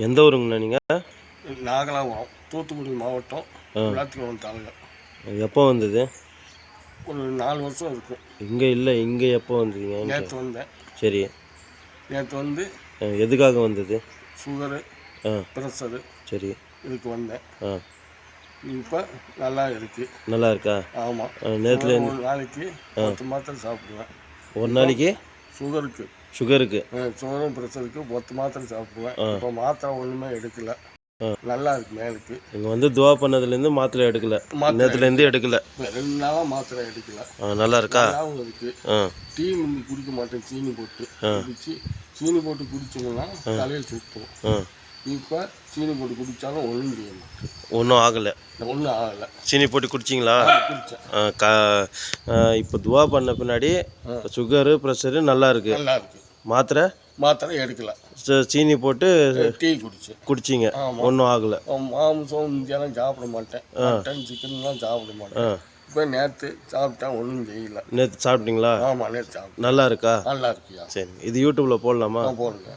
எந்த ஊருங்கண்ணா நீங்கள் நாகலாபுரம் தூத்துக்குடி மாவட்டம் விளாத்திக்குளம் தாலுகா. எப்போ வந்தது? ஒரு நாலு வருஷம் இருக்கும் இங்கே இல்லை இங்கே எப்போ வந்தீங்க? நேற்று வந்தேன். சரி. நேற்று வந்து எதுக்காக வந்தது? சுகரு ஆ. ப்ரெஷரு சரி. இதுக்கு வந்தேன். ஆ. இப்போ நல்லா இருக்கு. நல்லா இருக்கா? ஆமாம் நேற்றுல ஒரு நாளைக்கு பத்து மாத்திரை சாப்பிடுவேன். ஒரு நாளைக்கு? சுகருக்கு. சுகருக்கு. சுகரும் ப்ரெஷருக்கு பத்து மாத்திரை சாப்பிடுவேன். இப்போ மாத்திரை ஒன்றுமே எடுக்கல. நல்லா இருக்கு மேலுக்கு. இங்கே வந்து துவா பண்ணதுலேருந்து மாத்திரை எடுக்கல. நேற்றுலேருந்து எடுக்கல. ரெண்டு நாளாக மாத்திரை எடுக்கல. நல்லா இருக்கா? இருக்கு. டீ முந்தி குடிக்க மாட்டேன் சீனி போட்டு. குடிச்சு சீனி போட்டு குடிச்சோம்னா தலையில் ஆ. இப்போ சீனி போட்டு குடித்தாலும் ஒன்றும் செய்ய மாட்டேன். ஒன்றும் ஆகலை. ஒன்றும் ஆகலை. சீனி போட்டு குடிச்சிங்களா? இப்போ துவா பண்ண பின்னாடி சுகரு ப்ரெஷரு நல்லா இருக்கு. நல்லா இருக்கு. மாத்திரை? மாத்திரை எடுக்கல. சீனி போட்டு டீ குடிச்சேன் குடிச்சிங்க. ஒன்றும் ஆகலை. மாம்சம் இந்தியெல்லாம் சாப்பிட மாட்டேன். மட்டன் சிக்கன்லாம் சாப்பிட மாட்டேன். இப்போ நேற்று சாப்பிட்டா ஒன்றும் செய்யல. நேற்று சாப்பிட்டீங்களா? ஆமாம் நேற்று சாப்பிட்டேன். நல்லா இருக்கா? நல்லா இருக்கியா? சரி இது யூடியூப்பில் போடலாமா? போடுங்க.